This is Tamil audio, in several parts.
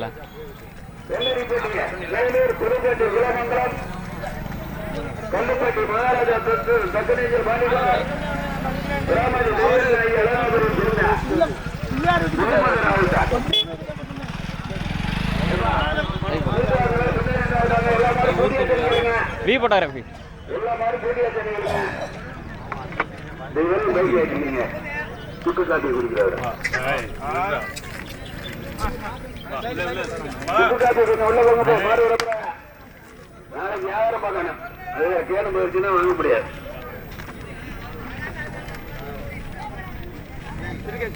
ஆகல கல்லுப்பட்டி மகாராஜா தொட்டு தக்கநேஜர் ராமதி தேவராய் அழகாபுரம் சேர்ந்த முகமது தெரியுங்க வி போட்டோகிராஃபி எல்லா மாதிரி போட்டியா தெரியுங்க தெய்வம் பைக் ஆக்கிட்டீங்க சுட்டு காட்டி குடிக்கிறவர் நாளைக்கு வியாபாரம் பார்க்கணும் அது போயிடுச்சுன்னா வாங்க முடியாது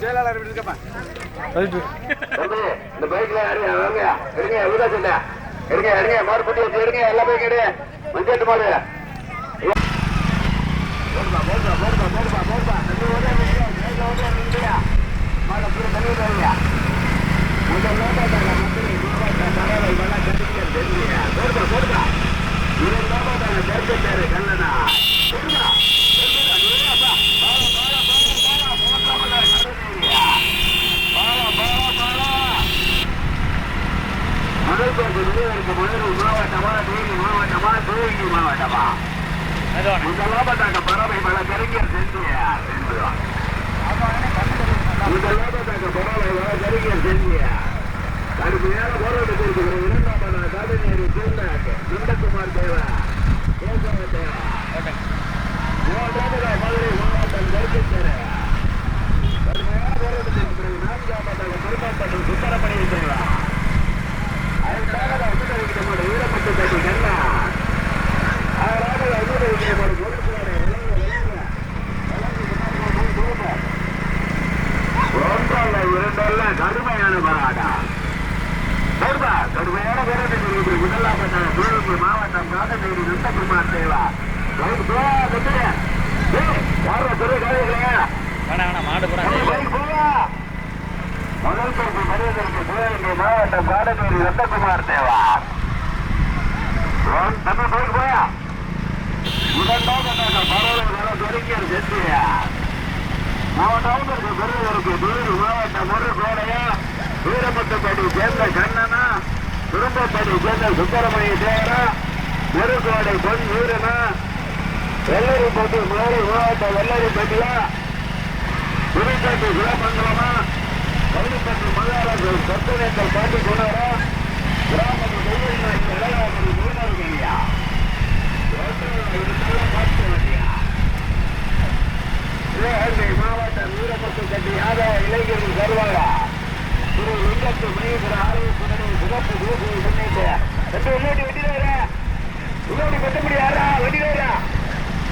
செயலாளர் இந்த பைக்ல வாங்க எடுங்க எவ்வளோ சொன்ன எடுங்க எடுங்க மாடு வச்சு எடுங்க எல்லா பைக்கும் எடு மஞ்சட்டு மாடு போடுப்பா போடுப்பா போடுப்பா போடுப்பா போடுப்பா தம்பி ஓட நில்லையா பைக்ல தண்ணி Muchas gracias. நான்காவதாக பெருமாப்பட்டி சுந்தரமணி தேவா ஐந்தாவது அசுதரிக்கிற மாடு வீரப்பட்டு தட்டி கண்ணா ஆறாவது அசுதரிக்கிற மாடு கொடுக்கிறாரு ஒன்றல்ல இரண்டல்ல கடுமையான பராடா கடுமையான முதலாவதாக சிவகங்கை மாவட்டம் காதநேரி நந்தகுமார் தேவா ரைட் போவா கட்டுங்க ஏய் யாரோ பெரிய காலைகளா வேணா வேணா மாடு பூரா முதல் பரிசு மனிதனுக்கு சிவகங்கை மாவட்டம் காடநேரி ரத்தகுமார் தேவா. ஓம் தம்பி போயிட்டு போயா? இரண்டாவதாக பரவலை வர சென்றியா மூன்றாவதற்கு பெருவருக்கு வேறு மாவட்டம் ஒரு கோடையா வீரமுத்துப்படி சேர்ந்த கண்ணனா? குடும்பப்படி சேர்ந்த சுப்பிரமணிய தேவரா ஒரு கோடை பொன் வீரனா? வெள்ளரிப்பட்டி மதுரை மாவட்டம் வெள்ளரிப்பட்டியா? புதுப்பட்டி சிவமங்கலமா? மாவட்டம் வீரமுத்து கட்டி யாதவ இளைஞர்கள் வருவாங்க திரு லிங்கத்து மணியபுர ஆலயத்துடனே சிறப்பு தேசிய முன்னேற்ற ரெண்டு உள்ளோடி வெட்டில வர உள்ளோடி கட்ட முடியாதா? வெட்டில வர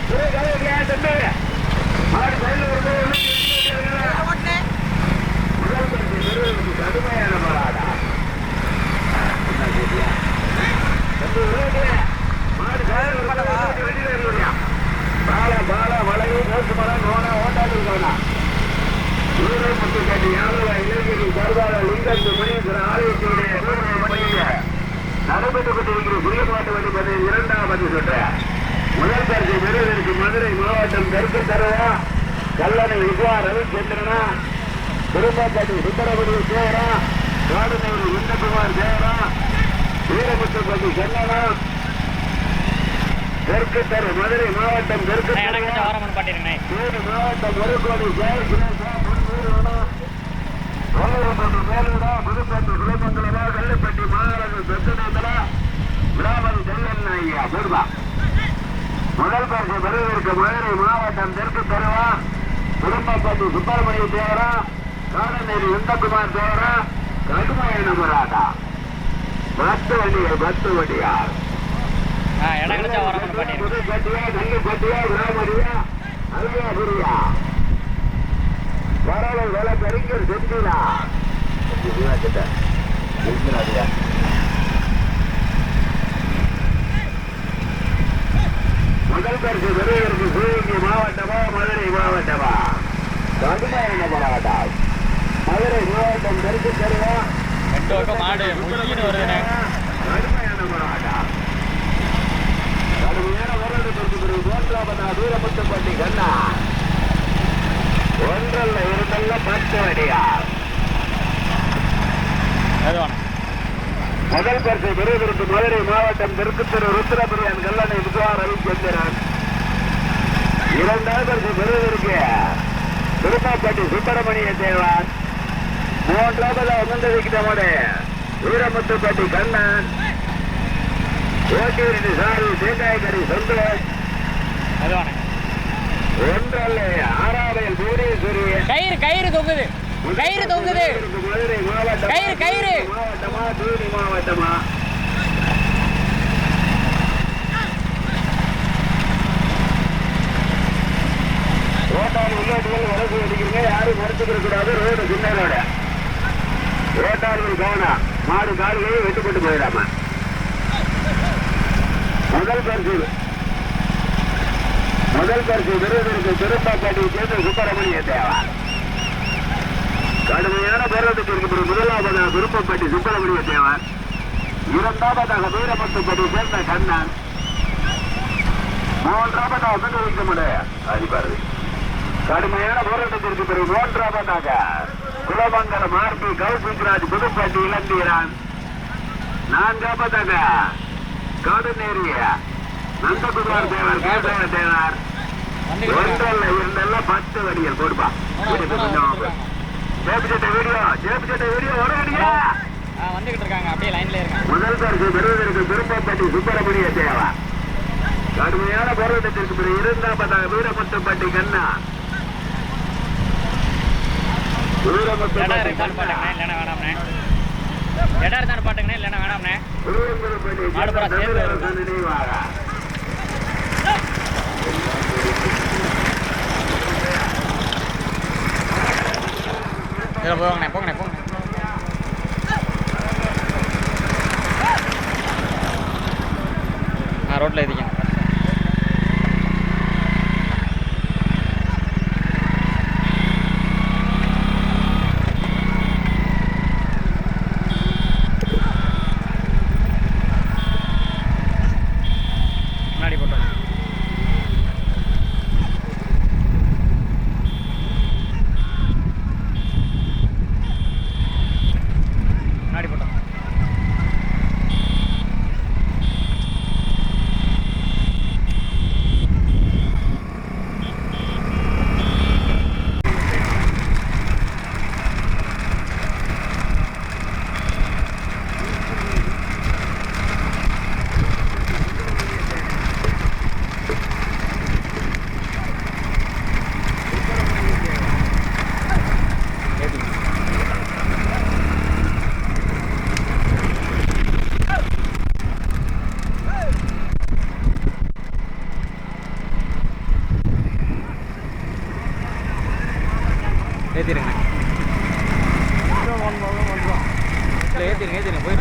திரு கலைஞர்களா தம்பி மாடு சைடில் வரும்போது முதல் பரிசு பெறுவதற்கு கடுமையான போராடா என்ன கேட்டியா தம்பி உள்ளோடி மாடு சைடில் வரும்போது வெட்டில வருவாங்க பால பால வளைவு நோக்கு மரம் நோனா ஓட்டாது இருக்கா ஊரை மட்டும் கட்டி யாதவ இளைஞர்கள் சர்வாத லிங்கத்து மணியசுர ஆலயத்தினுடைய பணியில நடைபெற்றுக் கொண்டிருக்கிற புரியப்பாட்டு வண்டி பதவி இரண்டாவது சுற்ற முதல் பரிசு பெறுவதற்கு மதுரை மாவட்டம் தெற்கு தருவா கல்லணை விஸ்வா ரவிச்சந்திரனா திருப்பாட்டி சுந்தரபுரி சேவரா காடுநேரி இந்தகுமார் சேவரா வீரமுத்துப்பட்டி செல்லனா தெற்கு தெரு மதுரை மாவட்டம் தெற்கு தேனி மாவட்டம் ஒரு கோடி ஜெய சுரேஷா முன்னூறுவனா கோவிலப்பட்டி மேலூரா புதுப்பட்டி குலமங்கலமா கல்லுப்பட்டி மாநகராஜ சொத்துநேந்தரா விராமதி செல்லன் ஐயா பூர்வா முதல் பரிசு பெறுவதற்கு மதுரை மாவட்டம் தெற்கு தெருவா குடும்பப்பட்டி சுப்பிரமணிய தேவரா காலநேரி இந்தகுமார் தேவரா கடுமையான முறாதா பத்து வண்டியை பத்து வண்டியார் ஆ இடம் கிடைச்சா அருமையாபுரியா பரவலை வேலை பெருங்கர் செஞ்சீரா முதல் பரிசு பெறுவதற்கு சிவகங்கை மாவட்டமா மதுரை மாவட்டமா? கடுமையான போராட்டம். மதுரை மாவட்டம் தெற்கு தருவா ரெண்டு பக்கம் மாடு முழுகின்னு வருதுண்ணே வீரமுத்துப்பட்டி கண்ணா. ஒன்றல்ல இரண்டல்ல பத்து எதுவாண்ணே முதல் பரிசு பெறுவதற்கு மதுரை மாவட்டம் தெற்குத்தெரு ருத்ரபிரியன் கல்லணை விசுவா ரவிச்சந்திரன். இரண்டாவது பரிசு பெறுவதற்கு திருப்பாப்பட்டி சுப்பிரமணிய தேவன் மூன்றாவது அமர்ந்திருக்கிற வீரமுத்துப்பட்டி கண்ணன். ஓட்டியிருந்து சாரி தேங்காய்கறி சந்தோஷ் ஒன்றல்ல ஆறாவையில் புவனேஸ்வரி. கயிறு கயிறு தொங்குது. கயிறு தொங்குது. மதுரை மாவட்டம்? கயிறு, கயிறு. மாவட்டமா? தூணி மாவட்டமா? ரோட்டால் உள்ளாட்டுகள் வழக்கு அடிக்கிறீங்க. யாரும் மறுத்துக்கிற கூடாது. ரோடு சின்னரோட ரோட்டார்கள் கவனம் மாடு கால்களை வெட்டுப்பட்டு போயிடாம. முதல் பரிசு. முதல் பரிசு விருதுக்கு திருப்பாப்பாட்டி சேர்ந்து சுப்பிரமணிய தேவா. கடுமையான போராட்டத்திற்கு இருக்கிற முதலாவதாக விருப்பப்பட்டி சுப்பிரமணிய தேவர் இரண்டாவதாக வீரமுத்துப்பட்டி சேர்ந்த கண்ணன். மூன்றாவதாக மின் வைக்க முடியாது கடுமையான போராட்டத்திற்கு பிறகு மூன்றாவதாக குலமங்கலம் ஆர்பி கௌசிக்ராஜ் புதுப்பட்டி இளந்தீரான் நான்காவதாக காடுநேரிய நந்தகுமார் தேவர் கேசவ தேவர். ஒன்றல்ல இரண்டெல்லாம் பத்து வடிகள் போடுப்பா. ஜேபிச்சட்ட வீடியோ ஜேபிச்சட்ட வீடியோ உடனடியா ஆ வந்துகிட்டு இருக்காங்க. அப்படியே லைன்ல முதல் பரிசு பெறுவதற்கு திருப்பப்பட்டி சுப்பிரமணிய தேவா கடுமையான போராட்டத்திற்கு பிறகு இரண்டாவதாக வீரமுத்துப்பட்டி கண்ணா. இடம் இருந்தாலும் கண்ணா பாட்டுங்கண்ணே இல்லைன்னா வேணாம்ண்ணே. இடம் இருந்தாலும் பாட்டுங்கண்ணே இல்லைன்னா வேணாம்ண்ணே. மாடு சேர்ந்து இதில் போவாங்கண்ணே போங்கண்ணே போங்கண்ணே ஆ ரோட்டில் எதிக்கங்க முன்னாடி போட்டோம் முன்னாடி போட்டோம் ஏற்றிடுங்க இல்லை ஏற்றிடுங்க ஏற்றிடுங்க போயிடலாம்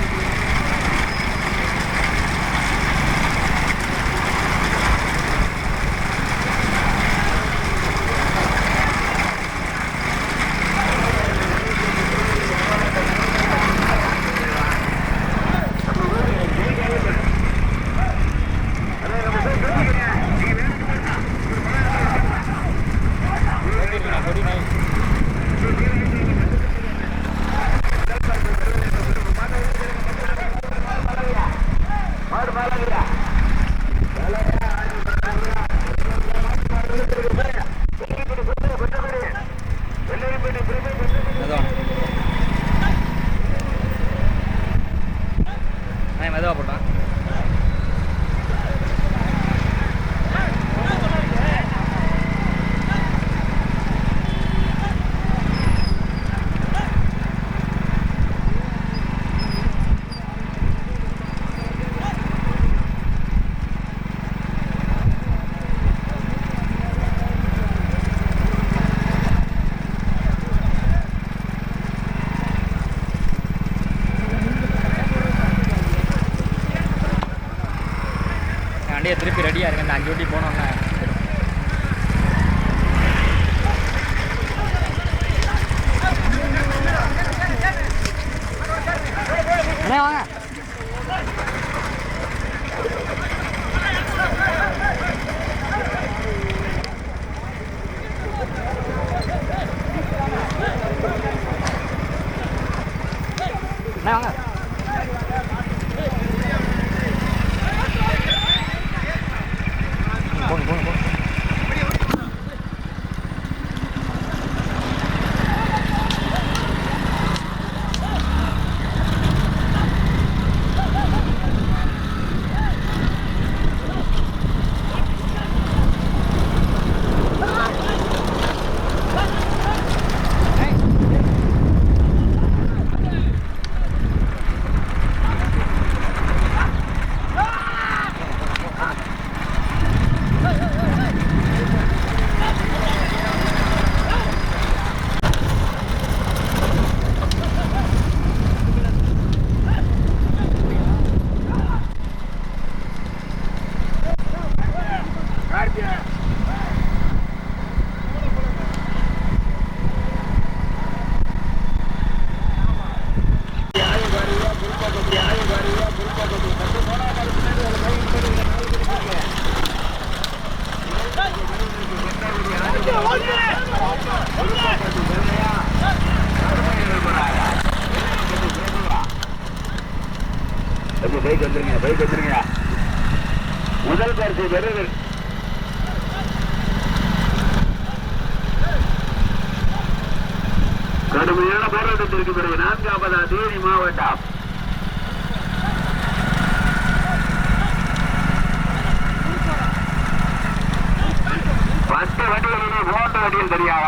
திருப்பி ரெடியாக இருக்கு இந்த அஞ்சு வண்டி போனோம்னா வாங்க. வாங்க போங்க போங்க போங்க தம்பி பைக் வந்துருங்க பைக் வந்துருங்க முதல் பரிசு பெறுவது பிறகு நான்காவதா தேனி மாவட்டம். பத்து வண்டிகளிலே மூன்று வண்டியில் தெரியாத?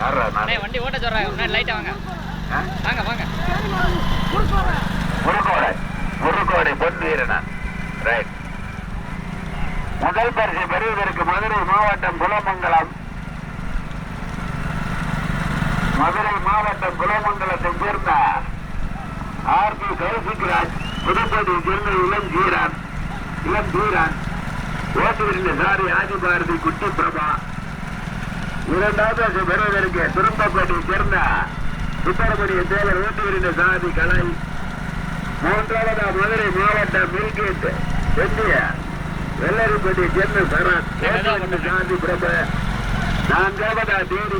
யாரா வண்டி ஓட்ட சொல்கிறாங்க முன்னாடி லைட்டாக வாங்க. ஆ? வாங்க வாங்க. முருகோடை முருகோடை பொன் வீரனா. ரைட் முதல் பரிசு பெறுவதற்கு மதுரை மாவட்டம் குலமங்கலம் மதுரை மாவட்டம் குலமங்கலத்தை சேர்ந்த ஆர் பி கௌசிக்ராஜ் புதுக்கோட்டையை சேர்ந்த இளம் ஜீரான் இளம் ஜீரான் ஓட்டுவிருந்த சாரி ஆதிபாரதி குட்டி பிரபா. இரண்டாவது பெறுவதற்கு திரும்பப்பட்டியை சேர்ந்த சுப்பிரமணிய தேவர் ஓட்டுவிருந்த சாதி கலை. மூன்றாவது மதுரை மாவட்டம் மில்கேட் வெற்றிய வெள்ளரிப்பட்டி சென்னை சரண் சாதி பிரபு. நான் தேவதா தேடி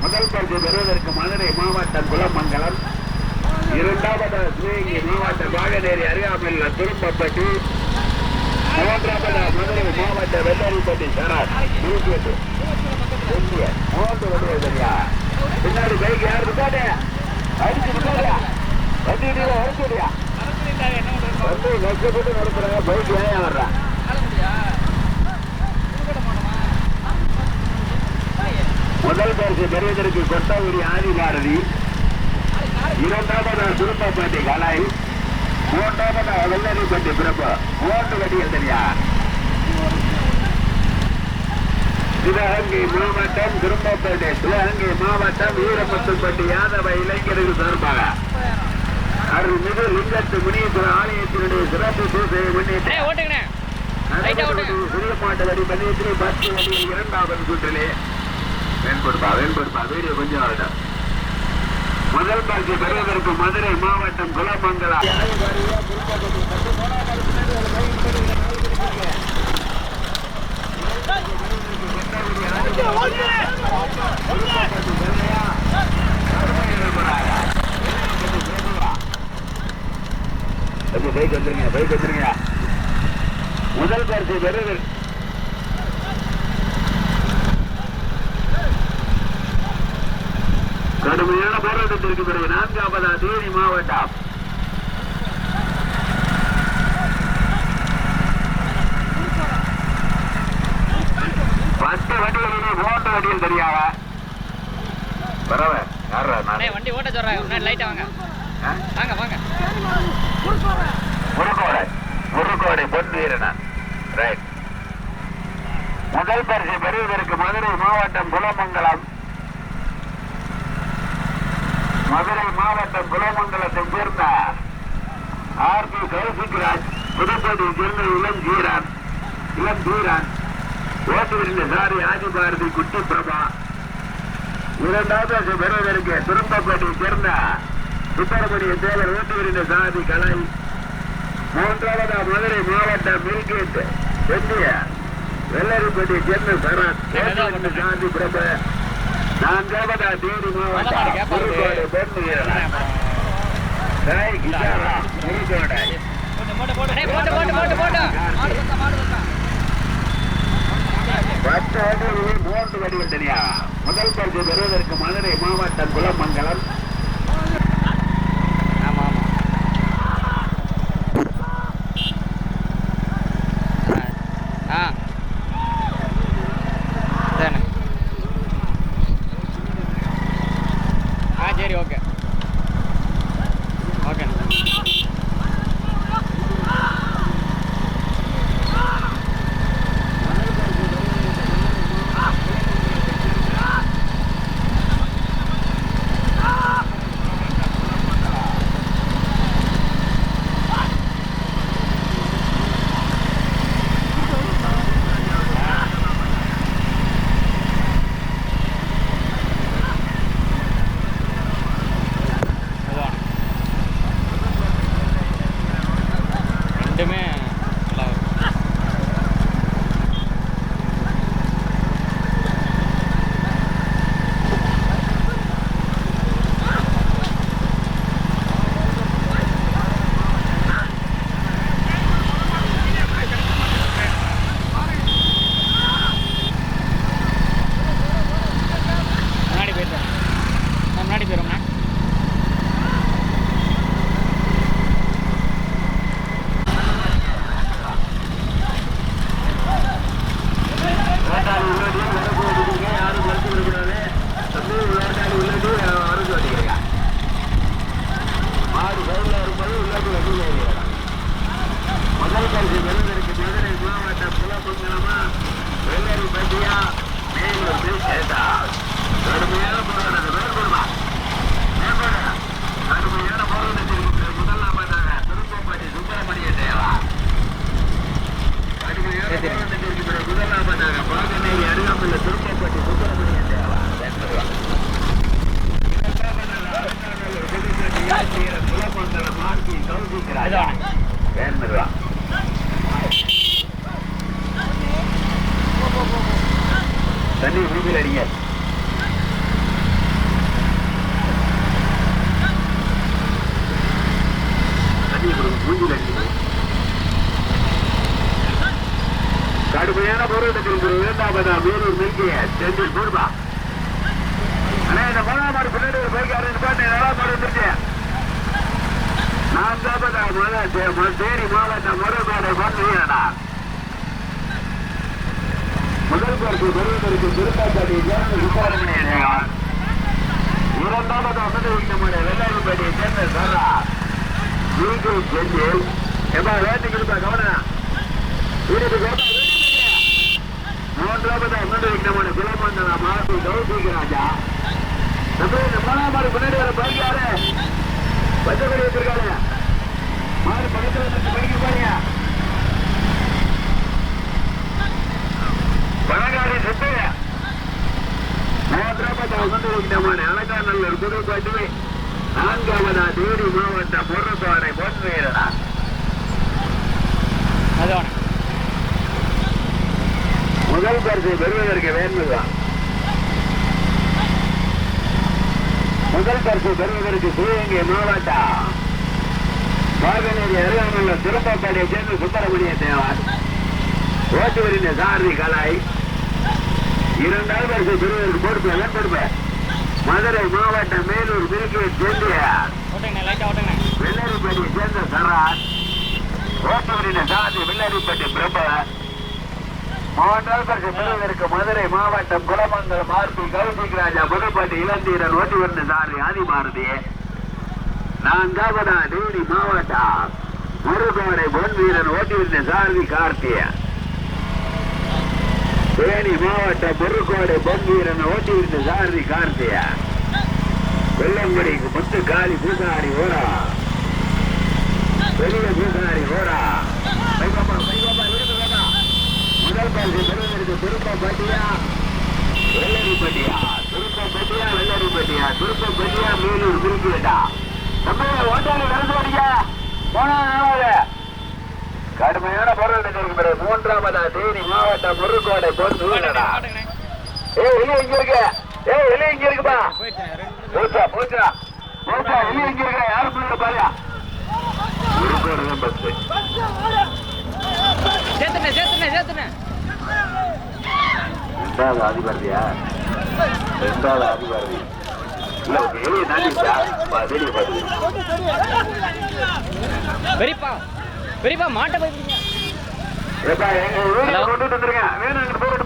முதல் பரிசு பெறுவதற்கு மதுரை மாவட்டம் குலமங்கலம் இரண்டாவது சிவகங்கை மாவட்டம் வாகனேரி அருகாமையில் திருப்பப்பட்டி மூன்றாவது மதுரை மாவட்டம் வெள்ளரிப்பட்டி சரண் மூன்று வண்டிகள் பின்னாடி பைக் யார் இருக்காரு அடிச்சு இருக்காரு வண்டி அடிச்சுடியா வந்து கஷ்டப்பட்டு நடத்துறாங்க. பைக் ஏன் வர்றான் முதல் பரிசு பெறுவதற்கு ஆதி பாரதி. இரண்டாவது திருப்பப்பட்டி கலாய். மூன்றாவது வெள்ளரிப்பட்டி பிரபு ஓட்டு வடிகள் தெரியா சிவகங்கை மாவட்டம் திரும்பப்பேட்டை சிவகங்கை மாவட்டம் வீரமுத்துப்பட்டி யாதவ இளைஞர்கள் சார்பாக. அருள்மிகு லிங்கத்து முனீஸ்வர ஆலயத்தினுடைய சிறப்பு பூசையை முன்னிட்டு அண்ணே ஓட்டுங்கண்ணே. லைட்டா ஓட்டுங்க. சிறிய மாட்டு வடி பண்ணிட்டு பத்து வடியில் இரண்டாவது சுற்றிலே. வேண்படுப்பா வேண்படுப்பா வீடியோ கொஞ்சம் ஆகட்டும். முதல் பரிசு பெறுவதற்கு மதுரை மாவட்டம் குலமங்கலம் பைக் வந்துருங்க பைக் வந்துருங்க. முதல் பரிசு பெறுவதற்கு கடுமையான போராட்டத்திற்கு பிறகு நான்காவதா தேனி மாவட்டம் பத்து வண்டிகளிலே மூன்று வண்டியில் தெரியாத பரவ வண்டி ஓட்ட சொல்கிறாங்க முன்னாடி லைட்டாக வாங்க. ஆ? வாங்க வாங்க. முருகோடை முருகோடை பொன் வீரனா. ரைட் முதல் பரிசு பெறுவதற்கு மதுரை மாவட்டம் குலமங்கலம். மதுரை மாவட்டம் குலமங்கலத்தை சேர்ந்த ஆர் பி கௌசிக்ராஜ் புதுக்கோட்டையை சேர்ந்த இளம் ஜீரான் இளம் ஜீரான் ஓட்டுவிருந்த சாரி ஆதிபாரதி குட்டி பிரபா. இரண்டாவது பெறுவதற்கு திரும்பப்பேட்டையை சேர்ந்த சுப்பிரமணிய தேவர் ஓட்டுவிருந்த சாதி கலை. மூன்றாவது மதுரை மாவட்டம் மில்கேட் வெற்றிய வெள்ளரிப்பட்டி சேர்ந்த சரண். ஓட்டுவிருந்த சாதி பிரபு. நான்காவதா தேனி மாவட்டம் போட்டு பத்து ஓட்டுகளில் மூன்று வடிவில் தனியா முதல் பரிசு பெறுவதற்கு மதுரை மாவட்டம் குலமங்கலம். கடுமையான போராட்டத்தில் ஒரு இரண்டாவதா வேலூர் மில்கிய செந்தில் பூர்வா. ஆனா இந்த மூணாம் மாடு பின்னாடி ஒரு பைக் அரேஞ்ச் பண்ணி நல்லா மாடு வந்துருச்சு நான்காவதா தேனி முதல் பரிசு திருப்பாச்சாட்டியை சேர்ந்த இரண்டாவது வெள்ளாரிப்பேட்டையை சேர்ந்த சரா செந்தில் எப்பா கவனம். வீட்டுக்கு மூன்றாவது அமர்ந்து நம்முடைய குலமந்தன மாசி கௌசிக் ராஜா நம்ம மூணாம் மாடு பின்னாடி வர பைக் யாரு பச்சைப்படி வச்சிருக்காரு. மாடு பக்கத்துல இருந்து பைக்கு பாருங்க. பழங்காடி சுத்து. மூன்றாவது அமர்ந்து நம்முடைய அலங்காநல்லூர் நான்காவதா தேனி மாவட்டம் முருகோடை போட்டு வீரனா முதல் பரிசை பெறுவதற்கு வேண்டுதான் முதல் பரிசு பெறுவதற்கு சிவகங்கை மாவட்டம். பாகநேரி அருகாமையுள்ள திருப்பப்பாடியை சேர்ந்த சுப்பிரமணிய தேவர். ஓட்டுவரின் சாரதி கலாய். இரண்டாவது பரிசு பெறுவதற்கு பொறுப்பு எல்லாம் பொறுப்பு? மதுரை மாவட்டம் மேலூர் ஓட்டுங்கண்ணே வெள்ளரிப்பட்டியை சேர்ந்த சராஜ் ஓட்டுவரின் சாரதி வெள்ளரிப்பட்டி பிரபு. மூன்றாவது பரிசு பெறுவதற்கு மதுரை மாவட்டம் குலமங்கலம் ஆர்பி கௌசிக் ராஜா புதுப்பட்டி இளந்தீரன் ஓட்டி வந்த சாரி ஆதிபாரதி. நான்காவதா தேனி மாவட்டம் முருகோடை பொன் வீரன் ஓட்டி வந்த சாரதி கார்த்திய. தேனி மாவட்டம் முருக்கோடு பொங்கீரன் ஓட்டியிருந்த சாரதி கார்த்தியா. வெள்ளங்குடி முத்து காளி பூசாரி ஓரா. பெரிய பூசாரி ஓரா. முதல் பெறுவதற்கு திருப்பப்பட்டியா வெள்ளரிப்பட்டியா திருப்பப்பட்டியா வெள்ளரிப்பட்டியா திருப்பப்பட்டியா வெள்ளரி பட்டியா திருப்பம் மேலூர் குறிப்பிட்டா நம்ம ஓட்டாளி நடந்து வரீங்க போனா கடுமையான போராட்டத்திற்கு இருக்கு பிறகு மூன்றாவதா தேனி மாவட்டம் முருகோடை பொறுத்து வீடடா ஏய் எலி இங்க இருக்க ஏ எலி இங்க இருக்குப்பா போச்சா போச்சா போச்சா எலி இங்க இருக்க யாரும் பிள்ளை பாரு முருகோடு தான் பஸ் சேர்த்துனே சேர்த்துனே சேர்த்துனே ரெண்டாவது ஆதிபாரதியா? ரெண்டாவது ஆதிபாரதி. இல்ல தாண்டிச்சா வெளியே பெரியப்பா பெரியப்பா மாட்டை போய் பிடிங்க ஏப்பா எங்க வீட்டுல கொண்டுட்டு வந்துருங்க. வேணும் போட்டு